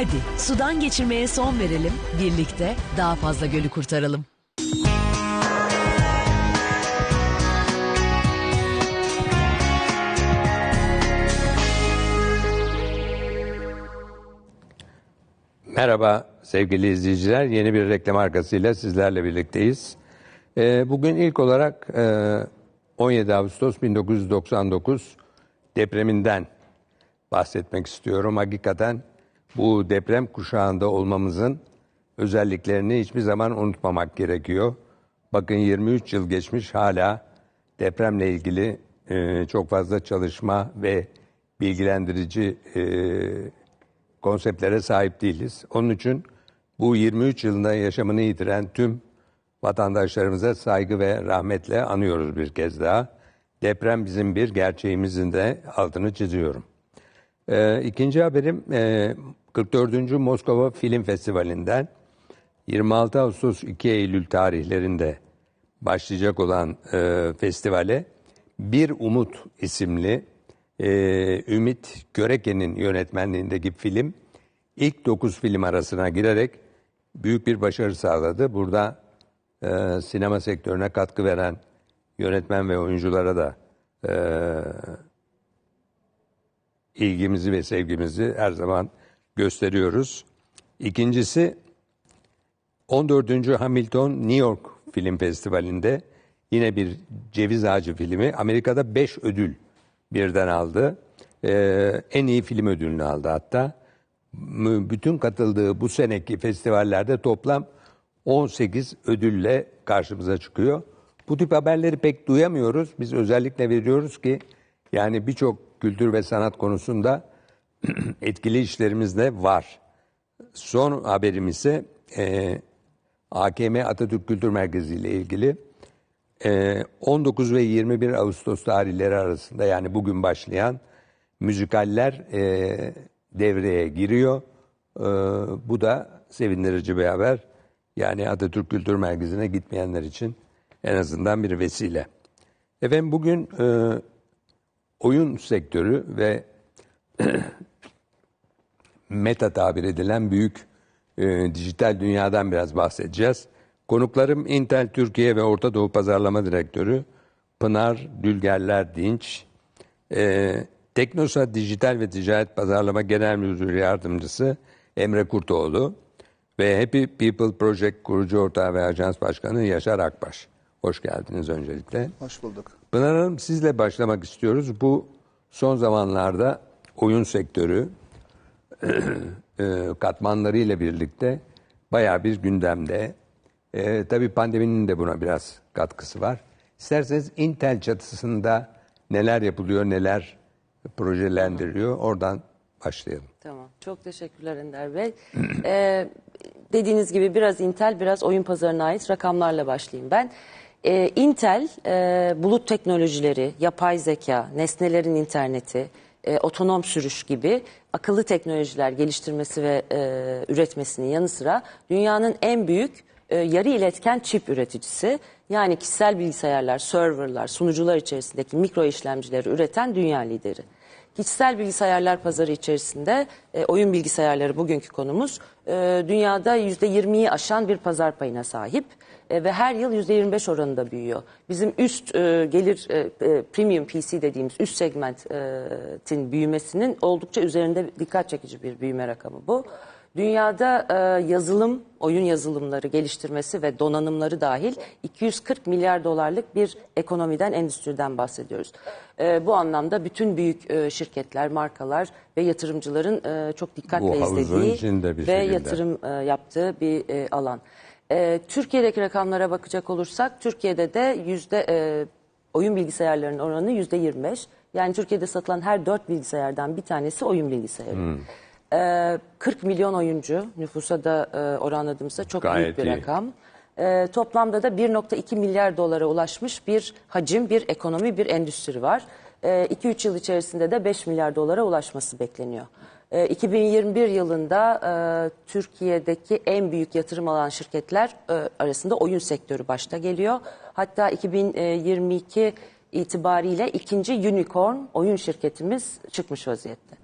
Hadi sudan geçirmeye son verelim, birlikte daha fazla gölü kurtaralım. Merhaba sevgili izleyiciler. Yeni bir reklam arkasıyla sizlerle birlikteyiz. Ee, bugün ilk olarak e, 17 Ağustos 1999 depreminden bahsetmek istiyorum. Hakikaten bu deprem kuşağında olmamızın özelliklerini hiçbir zaman unutmamak gerekiyor. Bakın 23 yıl geçmiş hala depremle ilgili e, çok fazla çalışma ve bilgilendirici e, konseptlere sahip değiliz. Onun için bu 23 yılında yaşamını yitiren tüm vatandaşlarımıza saygı ve rahmetle anıyoruz bir kez daha. Deprem bizim bir gerçeğimizin de altını çiziyorum. Ee, ikinci haberim e, 44. Moskova Film Festivali'nden 26 Ağustos 2 Eylül tarihlerinde başlayacak olan e, festivale Bir Umut isimli e, Ümit Göreke'nin yönetmenliğindeki film ilk 9 film arasına girerek büyük bir başarı sağladı. Burada e, sinema sektörüne katkı veren yönetmen ve oyunculara da e, ilgimizi ve sevgimizi her zaman gösteriyoruz. İkincisi 14. Hamilton New York Film Festivali'nde yine bir ceviz ağacı filmi Amerika'da 5 ödül birden aldı. Ee, en iyi film ödülünü aldı hatta. Bütün katıldığı bu seneki festivallerde toplam 18 ödülle karşımıza çıkıyor. Bu tip haberleri pek duyamıyoruz. Biz özellikle veriyoruz ki yani birçok kültür ve sanat konusunda etkili işlerimiz de var. Son haberim ise e, AKM Atatürk Kültür Merkezi ile ilgili. E, 19 ve 21 Ağustos tarihleri arasında yani bugün başlayan müzikaller e, devreye giriyor. E, bu da sevindirici bir haber. Yani Atatürk Kültür Merkezi'ne gitmeyenler için en azından bir vesile. Efendim bugün e, oyun sektörü ve meta tabir edilen büyük e, dijital dünyadan biraz bahsedeceğiz. Konuklarım Intel Türkiye ve Orta Doğu Pazarlama Direktörü Pınar Dülgerler Dinç, e, Teknosa Dijital ve Ticaret Pazarlama Genel Müdürü Yardımcısı Emre Kurtoğlu ve Happy People Project kurucu ortağı ve ajans başkanı Yaşar Akbaş. Hoş geldiniz öncelikle. Hoş bulduk. Pınar Hanım sizle başlamak istiyoruz. Bu son zamanlarda oyun sektörü katmanlarıyla birlikte bayağı bir gündemde. E, tabii pandeminin de buna biraz katkısı var. İsterseniz Intel çatısında neler yapılıyor, neler projelendiriliyor oradan başlayalım. Tamam. Çok teşekkürler Ender Bey. Ee, dediğiniz gibi biraz Intel, biraz oyun pazarına ait rakamlarla başlayayım ben. Ee, Intel, e, bulut teknolojileri, yapay zeka, nesnelerin interneti, e, otonom sürüş gibi akıllı teknolojiler geliştirmesi ve e, üretmesinin yanı sıra dünyanın en büyük e, yarı iletken çip üreticisi. Yani kişisel bilgisayarlar, serverlar, sunucular içerisindeki mikro işlemcileri üreten dünya lideri. Kişisel bilgisayarlar pazarı içerisinde e, oyun bilgisayarları bugünkü konumuz e, dünyada %20'yi aşan bir pazar payına sahip e, ve her yıl %25 oranında büyüyor. Bizim üst e, gelir e, e, premium PC dediğimiz üst segmentin büyümesinin oldukça üzerinde dikkat çekici bir büyüme rakamı bu. Dünyada e, yazılım, oyun yazılımları geliştirmesi ve donanımları dahil 240 milyar dolarlık bir ekonomiden, endüstriden bahsediyoruz. E, bu anlamda bütün büyük e, şirketler, markalar ve yatırımcıların e, çok dikkatle Bu izlediği ve şekilde. yatırım e, yaptığı bir e, alan. E, Türkiye'deki rakamlara bakacak olursak, Türkiye'de de yüzde e, oyun bilgisayarlarının oranı yüzde 25. Yani Türkiye'de satılan her dört bilgisayardan bir tanesi oyun bilgisayarı. Hmm. Ee, 40 milyon oyuncu nüfusa da e, oranladığımızda çok Gayet büyük bir iyi. rakam. Ee, toplamda da 1.2 milyar dolara ulaşmış bir hacim, bir ekonomi, bir endüstri var. 2-3 yıl içerisinde de 5 milyar dolara ulaşması bekleniyor. Ee, 2021 yılında e, Türkiye'deki en büyük yatırım alan şirketler e, arasında oyun sektörü başta geliyor. Hatta 2022 itibariyle ikinci unicorn oyun şirketimiz çıkmış vaziyette.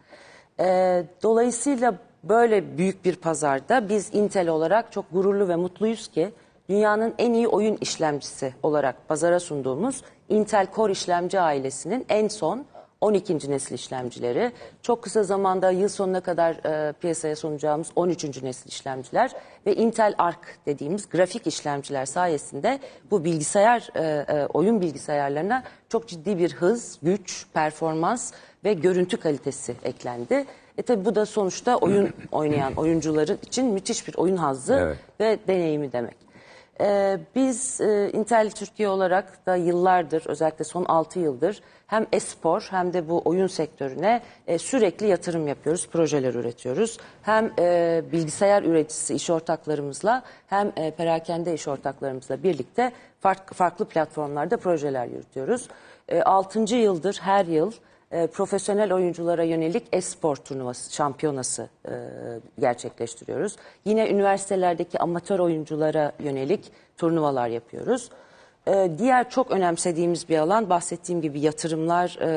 Ee, dolayısıyla böyle büyük bir pazarda biz Intel olarak çok gururlu ve mutluyuz ki dünyanın en iyi oyun işlemcisi olarak pazara sunduğumuz Intel Core işlemci ailesinin en son 12. nesil işlemcileri. Çok kısa zamanda yıl sonuna kadar e, piyasaya sunacağımız 13. nesil işlemciler ve Intel Arc dediğimiz grafik işlemciler sayesinde bu bilgisayar e, e, oyun bilgisayarlarına çok ciddi bir hız, güç, performans ve görüntü kalitesi eklendi. E tabi bu da sonuçta oyun oynayan oyuncuları için müthiş bir oyun hazzı Evet. ve deneyimi demek. Ee, biz e, Intel Türkiye olarak da yıllardır özellikle son 6 yıldır hem espor hem de bu oyun sektörüne e, sürekli yatırım yapıyoruz, projeler üretiyoruz. Hem e, bilgisayar üreticisi iş ortaklarımızla hem e, perakende iş ortaklarımızla birlikte farklı, farklı platformlarda projeler yürütüyoruz. 6. yıldır her yıl e, profesyonel oyunculara yönelik espor turnuvası, şampiyonası e, gerçekleştiriyoruz. Yine üniversitelerdeki amatör oyunculara yönelik turnuvalar yapıyoruz. E, diğer çok önemsediğimiz bir alan bahsettiğim gibi yatırımlar e,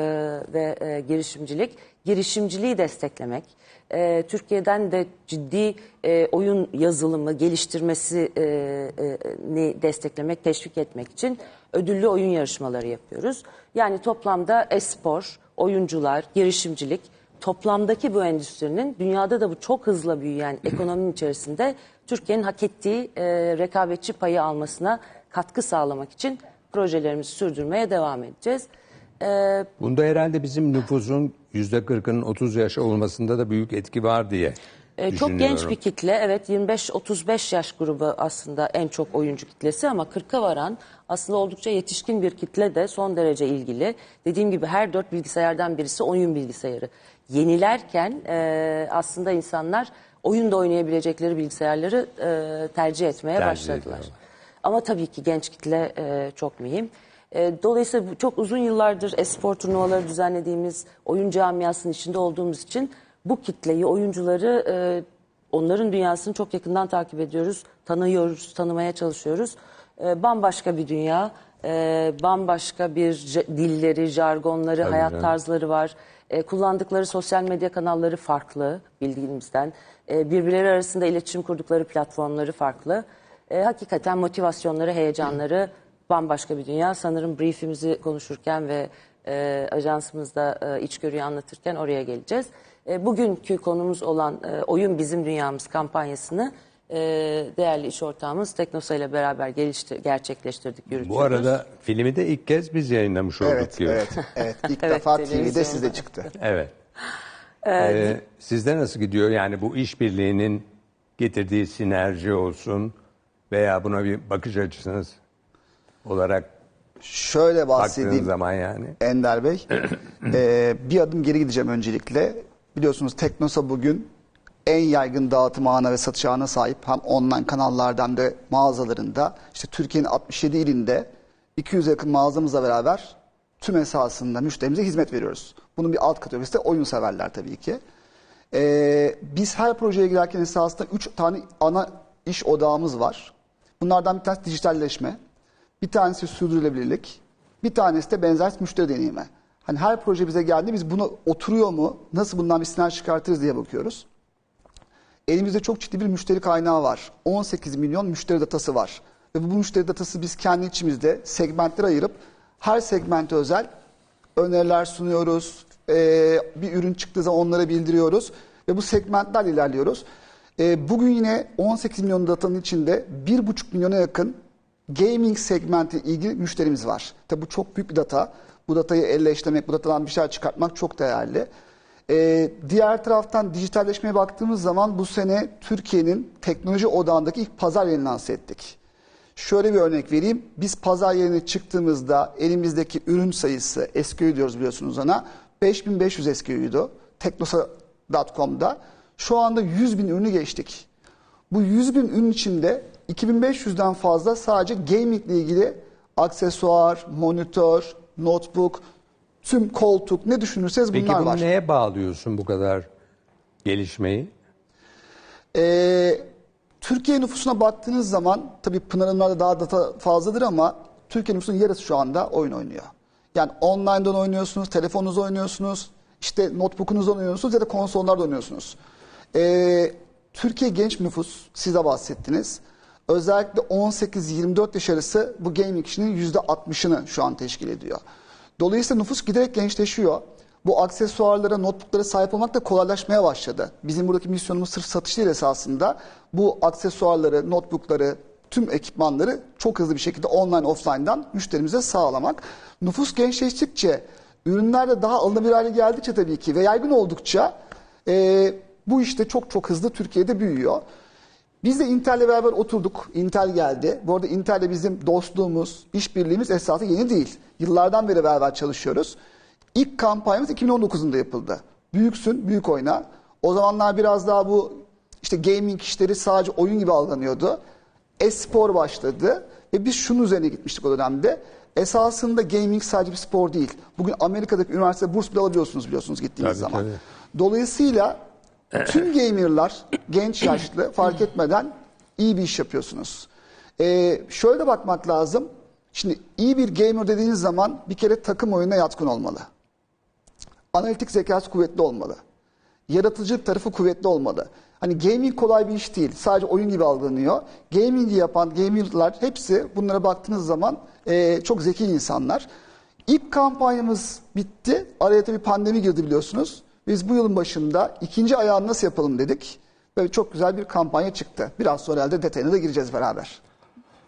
ve e, girişimcilik. Girişimciliği desteklemek. E, Türkiye'den de ciddi e, oyun yazılımı geliştirmesini e, e, desteklemek, teşvik etmek için ödüllü oyun yarışmaları yapıyoruz. Yani toplamda espor, oyuncular, girişimcilik, toplamdaki bu endüstrinin dünyada da bu çok hızla büyüyen ekonominin içerisinde Türkiye'nin hak ettiği e, rekabetçi payı almasına katkı sağlamak için projelerimizi sürdürmeye devam edeceğiz. E, Bunda herhalde bizim nüfusun %40'ının 30 yaş olmasında da büyük etki var diye e, çok genç bir kitle. Evet 25-35 yaş grubu aslında en çok oyuncu kitlesi ama 40'a varan aslında oldukça yetişkin bir kitle de son derece ilgili. Dediğim gibi her dört bilgisayardan birisi oyun bilgisayarı. Yenilerken e, aslında insanlar oyunda oynayabilecekleri bilgisayarları e, tercih etmeye Tercih başladılar. ediyorlar. Ama tabii ki genç kitle e, çok mühim. E, dolayısıyla çok uzun yıllardır espor turnuvaları düzenlediğimiz oyun camiasının içinde olduğumuz için bu kitleyi, oyuncuları, e, onların dünyasını çok yakından takip ediyoruz, tanıyoruz, tanımaya çalışıyoruz. E, bambaşka bir dünya, e, bambaşka bir dilleri, jargonları, Tabii hayat canım. tarzları var. E, kullandıkları sosyal medya kanalları farklı bildiğimizden. E, birbirleri arasında iletişim kurdukları platformları farklı. E, hakikaten motivasyonları, heyecanları bambaşka bir dünya. Sanırım briefimizi konuşurken ve e, ajansımızda e, içgörüyü anlatırken oraya geleceğiz. E, bugünkü konumuz olan e, Oyun Bizim Dünyamız kampanyasını e, değerli iş ortağımız Teknosa ile beraber geliştir, gerçekleştirdik, yürütüyoruz. Bu arada filmi de ilk kez biz yayınlamış olduk Evet, diyor. evet, evet. İlk Evet, defa TV'de televizyonda. sizde çıktı. Evet. Ee, sizde nasıl gidiyor? Yani bu işbirliğinin getirdiği sinerji olsun veya buna bir bakış açısınız olarak Şöyle baktığın bahsedeyim zaman yani. Ender Bey. Ee, bir adım geri gideceğim öncelikle. Biliyorsunuz Teknosa bugün en yaygın dağıtım ağına ve satış ağına sahip. Hem online kanallardan da mağazalarında. işte Türkiye'nin 67 ilinde 200 yakın mağazamızla beraber tüm esasında müşterimize hizmet veriyoruz. Bunun bir alt kategorisi de oyun severler tabii ki. Ee, biz her projeye girerken esasında 3 tane ana iş odağımız var. Bunlardan bir tanesi dijitalleşme, bir tanesi sürdürülebilirlik, bir tanesi de benzer müşteri deneyimi. Hani her proje bize geldi biz bunu oturuyor mu, nasıl bundan bir sinerji çıkartırız diye bakıyoruz. Elimizde çok ciddi bir müşteri kaynağı var. 18 milyon müşteri datası var. Ve bu müşteri datası biz kendi içimizde segmentlere ayırıp her segmente özel öneriler sunuyoruz. Ee, bir ürün çıktığı zaman onlara bildiriyoruz. Ve bu segmentlerle ilerliyoruz. Ee, bugün yine 18 milyon datanın içinde 1,5 milyona yakın gaming segmenti ilgili müşterimiz var. Tabi bu çok büyük bir data. Bu datayı elle işlemek, bu datadan bir şeyler çıkartmak çok değerli. Ee, diğer taraftan dijitalleşmeye baktığımız zaman bu sene Türkiye'nin teknoloji odağındaki ilk pazar yerini lanse ettik. Şöyle bir örnek vereyim. Biz pazar yerine çıktığımızda elimizdeki ürün sayısı SKU diyoruz biliyorsunuz ona. 5500 SKU'ydu. Teknosa.com'da. Şu anda 100 bin ürünü geçtik. Bu 100 bin ürün içinde 2500'den fazla sadece gaming ile ilgili aksesuar, monitör, notebook, tüm koltuk ne düşünürseniz Peki bunlar bunu var. neye bağlıyorsun bu kadar gelişmeyi? Ee, Türkiye nüfusuna baktığınız zaman tabii Pınar Hanımlar'da daha data fazladır ama Türkiye nüfusunun yarısı şu anda oyun oynuyor. Yani online'dan oynuyorsunuz, telefonunuzda oynuyorsunuz, işte notebook'unuzdan oynuyorsunuz ya da konsollarda oynuyorsunuz. Ee, Türkiye genç nüfus, siz de bahsettiniz. Özellikle 18-24 yaş arası bu gaming işinin %60'ını şu an teşkil ediyor. Dolayısıyla nüfus giderek gençleşiyor. Bu aksesuarlara, notebooklara sahip olmak da kolaylaşmaya başladı. Bizim buradaki misyonumuz sırf satış değil esasında. Bu aksesuarları, notebookları, tüm ekipmanları çok hızlı bir şekilde online, offline'dan müşterimize sağlamak. Nüfus gençleştikçe, ürünler de daha alınabilir hale geldikçe tabii ki ve yaygın oldukça e, bu işte çok çok hızlı Türkiye'de büyüyor. Biz de Intel'le beraber oturduk. Intel geldi. Bu arada Intel'le bizim dostluğumuz, işbirliğimiz esasında yeni değil. Yıllardan beri beraber çalışıyoruz. İlk kampanyamız 2019'unda yapıldı. Büyüksün, büyük oyna. O zamanlar biraz daha bu işte gaming işleri sadece oyun gibi algılanıyordu. E-spor başladı ve biz şunun üzerine gitmiştik o dönemde. Esasında gaming sadece bir spor değil. Bugün Amerika'daki üniversite burs bile alabiliyorsunuz biliyorsunuz gittiğiniz Tabii, zaman. tabii. Dolayısıyla tüm gamerlar genç yaşlı fark etmeden iyi bir iş yapıyorsunuz. Ee, şöyle bakmak lazım. Şimdi iyi bir gamer dediğiniz zaman bir kere takım oyununa yatkın olmalı. Analitik zekası kuvvetli olmalı. Yaratıcılık tarafı kuvvetli olmalı. Hani gaming kolay bir iş değil. Sadece oyun gibi algılanıyor. Gaming'i yapan gamerlar hepsi bunlara baktığınız zaman eee, çok zeki insanlar. İlk kampanyamız bitti. Araya tabii pandemi girdi biliyorsunuz. Biz bu yılın başında ikinci ayağını nasıl yapalım dedik. Ve çok güzel bir kampanya çıktı. Biraz sonra herhalde detayına da gireceğiz beraber.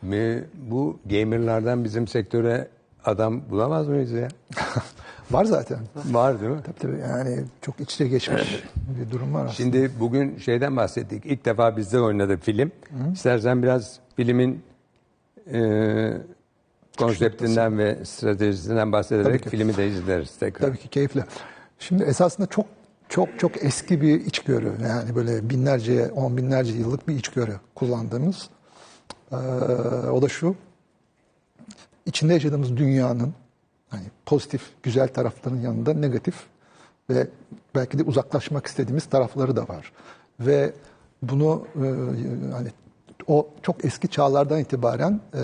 Mi- Bu gamerlardan bizim sektöre adam bulamaz mıyız ya? Var zaten. Var değil mi? Tabii tabii yani çok iç içe geçmiş bir durum var aslında. Şimdi bugün şeyden bahsettik. İlk defa bizde oynadı film. İstersen biraz filmin e, konseptinden ve stratejisinden bahsederek Tabii ki. filmi de izleriz tekrar. Tabii ki keyifli. Şimdi esasında çok çok çok eski bir içgörü. Yani böyle binlerce, on binlerce yıllık bir içgörü kullandığımız. Ee, o da şu. içinde yaşadığımız dünyanın hani pozitif, güzel taraflarının yanında negatif ve belki de uzaklaşmak istediğimiz tarafları da var. Ve bunu e, hani o çok eski çağlardan itibaren e,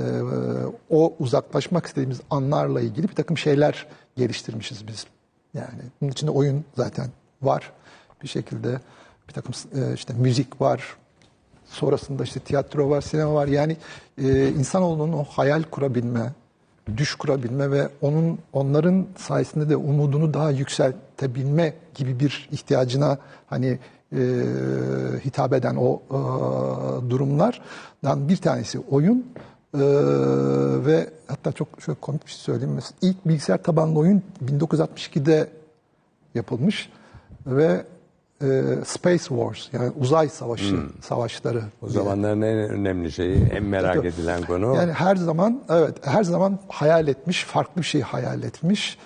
o uzaklaşmak istediğimiz anlarla ilgili bir takım şeyler geliştirmişiz biz. Yani bunun içinde oyun zaten var bir şekilde bir takım e, işte müzik var. Sonrasında işte tiyatro var, sinema var. Yani e, insanoğlunun o hayal kurabilme, düş kurabilme ve onun onların sayesinde de umudunu daha yükseltebilme gibi bir ihtiyacına hani e, hitap eden o e, durumlardan bir tanesi oyun E, ve hatta çok şöyle komik bir şey söyleyeyim. Mesela ilk bilgisayar tabanlı oyun 1962'de yapılmış ve e, Space Wars yani uzay savaşı savaşları. O zamanların en önemli şeyi, en merak edilen konu. Yani her zaman evet her zaman hayal etmiş, farklı bir şey hayal etmiş.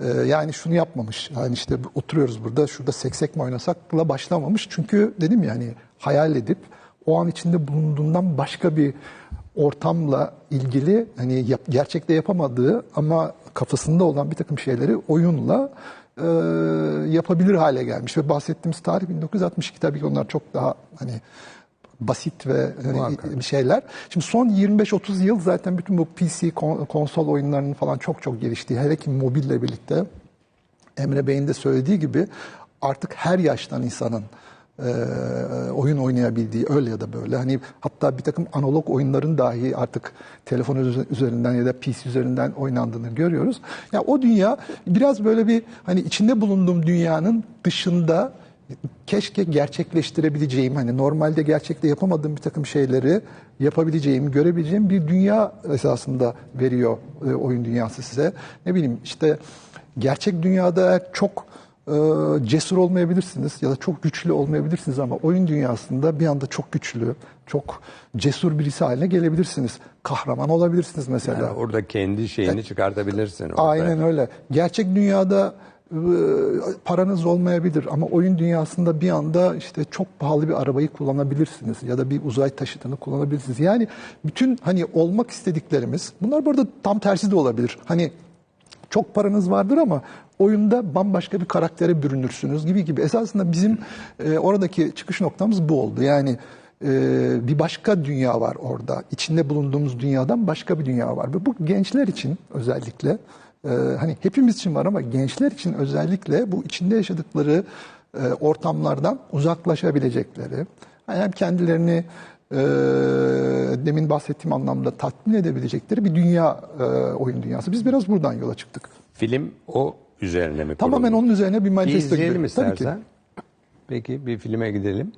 Ee, yani şunu yapmamış. Yani işte oturuyoruz burada şurada seksek mi oynasakla başlamamış. Çünkü dedim ya hani hayal edip o an içinde bulunduğundan başka bir ortamla ilgili hani yap- gerçekte yapamadığı ama kafasında olan bir takım şeyleri oyunla e, yapabilir hale gelmiş ve bahsettiğimiz tarih 1962 tabii ki onlar çok daha hani basit ve hani şeyler. Şimdi son 25-30 yıl zaten bütün bu PC kon- konsol oyunlarının falan çok çok geliştiği hele ki mobille birlikte Emre Bey'in de söylediği gibi artık her yaştan insanın e, oyun oynayabildiği öyle ya da böyle. Hani hatta bir takım analog oyunların dahi artık telefon üze- üzerinden ya da PC üzerinden oynandığını görüyoruz. Ya o dünya biraz böyle bir hani içinde bulunduğum dünyanın dışında keşke gerçekleştirebileceğim hani normalde gerçekte yapamadığım bir takım şeyleri yapabileceğim, görebileceğim bir dünya esasında veriyor e, oyun dünyası size. Ne bileyim işte gerçek dünyada çok cesur olmayabilirsiniz ya da çok güçlü olmayabilirsiniz ama oyun dünyasında bir anda çok güçlü, çok cesur birisi haline gelebilirsiniz. Kahraman olabilirsiniz mesela. Yani orada kendi şeyini çıkartabilirsin. ortaya. Aynen öyle. Gerçek dünyada e, paranız olmayabilir ama oyun dünyasında bir anda işte çok pahalı bir arabayı kullanabilirsiniz ya da bir uzay taşıtını kullanabilirsiniz. Yani bütün hani olmak istediklerimiz bunlar burada tam tersi de olabilir. Hani çok paranız vardır ama oyunda bambaşka bir karaktere bürünürsünüz gibi gibi. Esasında bizim e, oradaki çıkış noktamız bu oldu. Yani e, bir başka dünya var orada. İçinde bulunduğumuz dünyadan başka bir dünya var. Ve bu gençler için özellikle e, hani hepimiz için var ama gençler için özellikle bu içinde yaşadıkları e, ortamlardan uzaklaşabilecekleri, yani hem kendilerini e, demin bahsettiğim anlamda tatmin edebilecekleri bir dünya e, oyun dünyası. Biz biraz buradan yola çıktık. Film o üzerine mi Tamamen kuruldu? onun üzerine bir Bir manifesto gibi. izleyelim Tabii ki. istersen. Peki bir filme gidelim.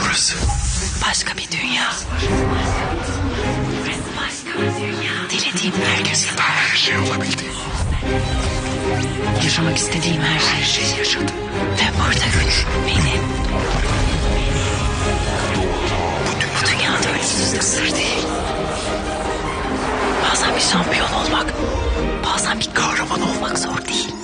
Burası Başka bir dünya. Başka bir dünya. Dilediğim herkes yapar. her şey olabildi. Yaşamak istediğim her şey. Her şeyi yaşadım. Ve burada güç benim. Bu dünyada ölümsüzlük sır değil. Bazen bir şampiyon olmak, bazen bir kahraman olmak zor değil.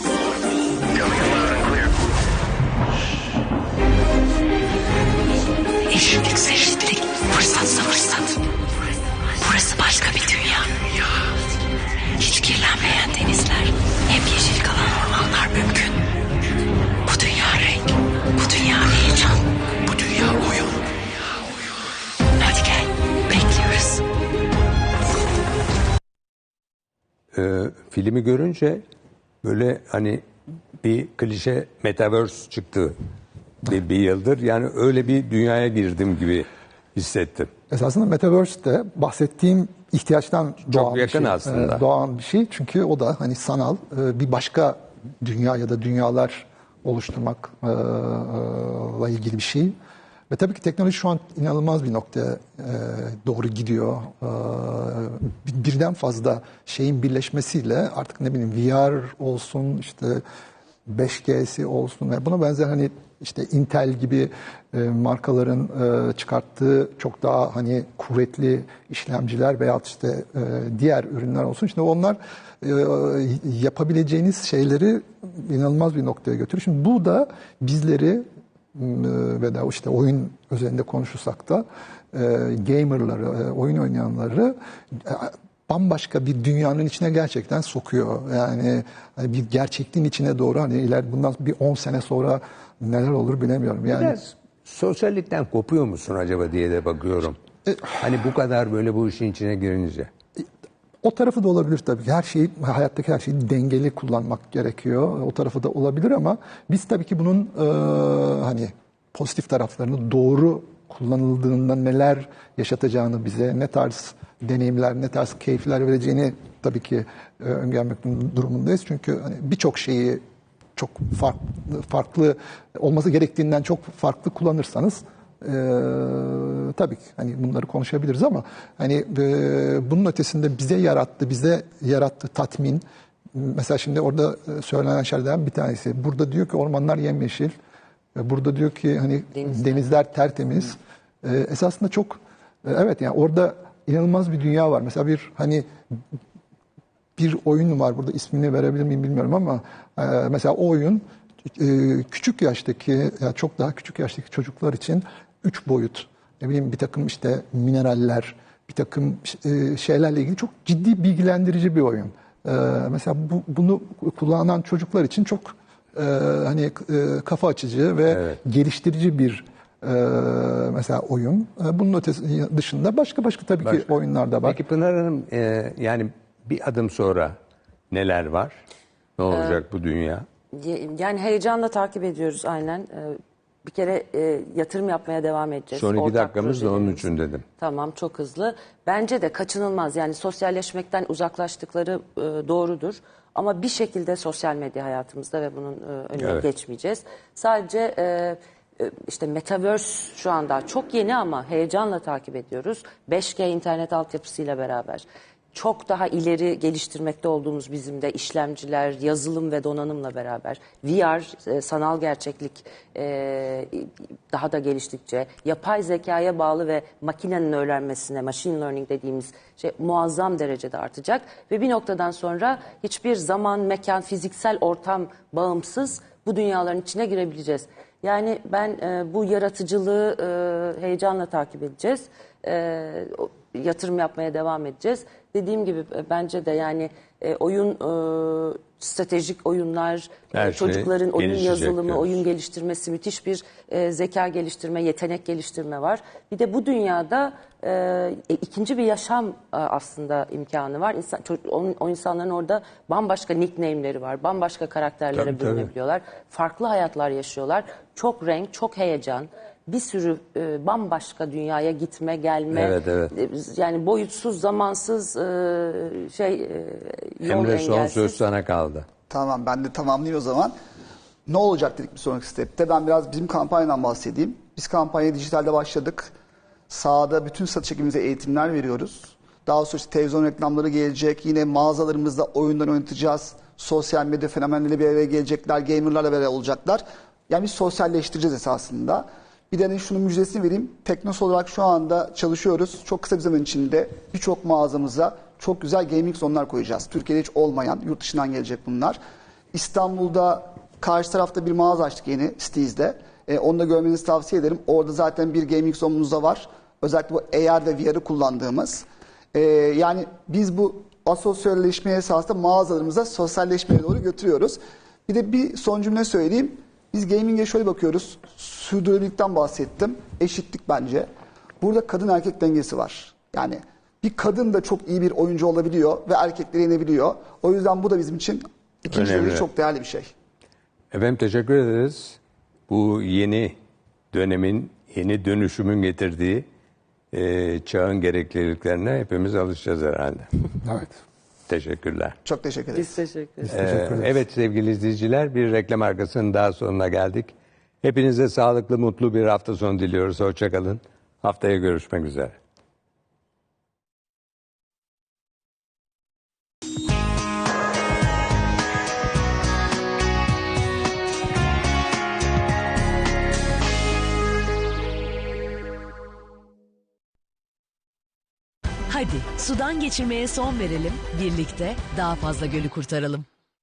Filmi görünce böyle hani bir klişe metaverse çıktı bir, bir yıldır. Yani öyle bir dünyaya girdim gibi hissettim. Esasında Metaverse de bahsettiğim ihtiyaçtan doğan bir yakın şey. aslında. Doğan bir şey. Çünkü o da hani sanal e, bir başka dünya ya da dünyalar oluşturmakla ilgili bir şey. Ve tabii ki teknoloji şu an inanılmaz bir noktaya e, doğru gidiyor. Bir- Birden fazla şeyin birleşmesiyle artık ne bileyim VR olsun işte 5G'si olsun ve buna benzer hani işte Intel gibi e, markaların e, çıkarttığı çok daha hani kuvvetli işlemciler veya işte e, diğer ürünler olsun. Şimdi onlar e, yapabileceğiniz şeyleri inanılmaz bir noktaya götürüyor. Şimdi bu da bizleri ve de işte oyun özelinde konuşursak da e, gamerları, e, oyun oynayanları e, bambaşka bir dünyanın içine gerçekten sokuyor. Yani hani bir gerçekliğin içine doğru hani iler bundan bir 10 sene sonra neler olur bilemiyorum. Yani Biraz sosyallikten kopuyor musun acaba diye de bakıyorum. Hani bu kadar böyle bu işin içine girince. O tarafı da olabilir tabii. Her şeyi hayattaki her şeyi dengeli kullanmak gerekiyor. O tarafı da olabilir ama biz tabii ki bunun e, hani pozitif taraflarını doğru kullanıldığında neler yaşatacağını bize, ne tarz deneyimler, ne tarz keyifler vereceğini tabii ki e, öngörmek durumundayız. Çünkü hani birçok şeyi çok farklı, farklı olması gerektiğinden çok farklı kullanırsanız tabii ki hani bunları konuşabiliriz ama hani e, bunun ötesinde bize yarattı, bize yarattığı tatmin mesela şimdi orada e, söylenen şeylerden bir tanesi. Burada diyor ki ormanlar yemyeşil. E, Burada diyor ki hani Denizler. denizler, tertemiz. E, esasında çok e, evet yani orada inanılmaz bir dünya var. Mesela bir hani bir oyun var burada ismini verebilir miyim bilmiyorum ama e, mesela o oyun e, küçük yaştaki ya çok daha küçük yaştaki çocuklar için üç boyut ne bileyim bir takım işte mineraller bir takım e, şeylerle ilgili çok ciddi bilgilendirici bir oyun. E, mesela bu, bunu kullanan çocuklar için çok e, hani e, kafa açıcı ve Evet. geliştirici bir e, mesela oyun. Bunun ötesi dışında başka başka tabii ki Başka. oyunlar da var. Peki Pınar Hanım e, yani bir adım sonra neler var? Ne olacak bu dünya? Yani heyecanla takip ediyoruz aynen. Bir kere e, yatırım yapmaya devam edeceğiz. Son iki Ortak dakikamız da onun projelerimiz. için dedim. Tamam çok hızlı. Bence de kaçınılmaz yani sosyalleşmekten uzaklaştıkları e, doğrudur. Ama bir şekilde sosyal medya hayatımızda ve bunun e, önüne Evet. geçmeyeceğiz. Sadece e, e, işte Metaverse şu anda çok yeni ama heyecanla takip ediyoruz. 5G internet altyapısıyla beraber. Çok daha ileri geliştirmekte olduğumuz bizim de işlemciler, yazılım ve donanımla beraber VR, e, sanal gerçeklik e, daha da geliştikçe yapay zekaya bağlı ve makinenin öğrenmesine, machine learning dediğimiz şey muazzam derecede artacak ve bir noktadan sonra hiçbir zaman, mekan, fiziksel ortam bağımsız bu dünyaların içine girebileceğiz. Yani ben e, bu yaratıcılığı heyecanla takip edeceğiz. Yatırım yapmaya devam edeceğiz. Dediğim gibi e, bence de yani e, oyun e, stratejik oyunlar, Her e, şey çocukların oyun gelişecek yazılımı, diyoruz. oyun geliştirmesi, müthiş bir e, zeka geliştirme, yetenek geliştirme var. Bir de bu dünyada e, e, ikinci bir yaşam e, aslında imkanı var. İnsan, ço- o, o insanların orada bambaşka nickname'leri var, bambaşka karakterlere Tabii, tabii. bürünebiliyorlar. Farklı hayatlar yaşıyorlar. Çok renk, çok heyecan. Bir sürü e, bambaşka dünyaya gitme, gelme, Evet, evet. e, yani boyutsuz, zamansız e, şey e, yol Emre son engelsiz. söz sana kaldı. Tamam ben de tamamlayayım o zaman. Ne olacak dedik bir sonraki stepte. Ben biraz bizim kampanyadan bahsedeyim. Biz kampanya dijitalde başladık. Sahada bütün satış ekibimize eğitimler veriyoruz. Daha sonra işte televizyon reklamları gelecek. Yine mağazalarımızda oyunlar oynatacağız. Sosyal medya fenomenleriyle bir araya gelecekler. Gamerlarla araya olacaklar. Yani biz sosyalleştireceğiz esasında. Bir de hani şunun müjdesini vereyim. Teknos olarak şu anda çalışıyoruz. Çok kısa bir zaman içinde birçok mağazamıza çok güzel gaming zonlar koyacağız. Türkiye'de hiç olmayan, yurt dışından gelecek bunlar. İstanbul'da karşı tarafta bir mağaza açtık yeni Steez'de. E, onu da görmenizi tavsiye ederim. Orada zaten bir gaming zonumuz da var. Özellikle bu AR ve VR'ı kullandığımız. E, yani biz bu asosyalleşmeye esasında mağazalarımıza sosyalleşmeye doğru götürüyoruz. Bir de bir son cümle söyleyeyim. Biz gaming'e şöyle bakıyoruz. Sürdürülebilirlikten bahsettim. Eşitlik bence. Burada kadın erkek dengesi var. Yani bir kadın da çok iyi bir oyuncu olabiliyor ve erkekleri yenebiliyor. O yüzden bu da bizim için ikinci çok değerli bir şey. Efendim teşekkür ederiz. Bu yeni dönemin, yeni dönüşümün getirdiği e, çağın gerekliliklerine hepimiz alışacağız herhalde. Evet. Teşekkürler. Çok teşekkür ederiz. Biz teşekkür ederiz. Ee, evet sevgili izleyiciler bir reklam arkasının daha sonuna geldik. Hepinize sağlıklı, mutlu bir hafta sonu diliyoruz. Hoşçakalın. Haftaya görüşmek üzere. Geçirmeye son verelim, birlikte daha fazla gölü kurtaralım.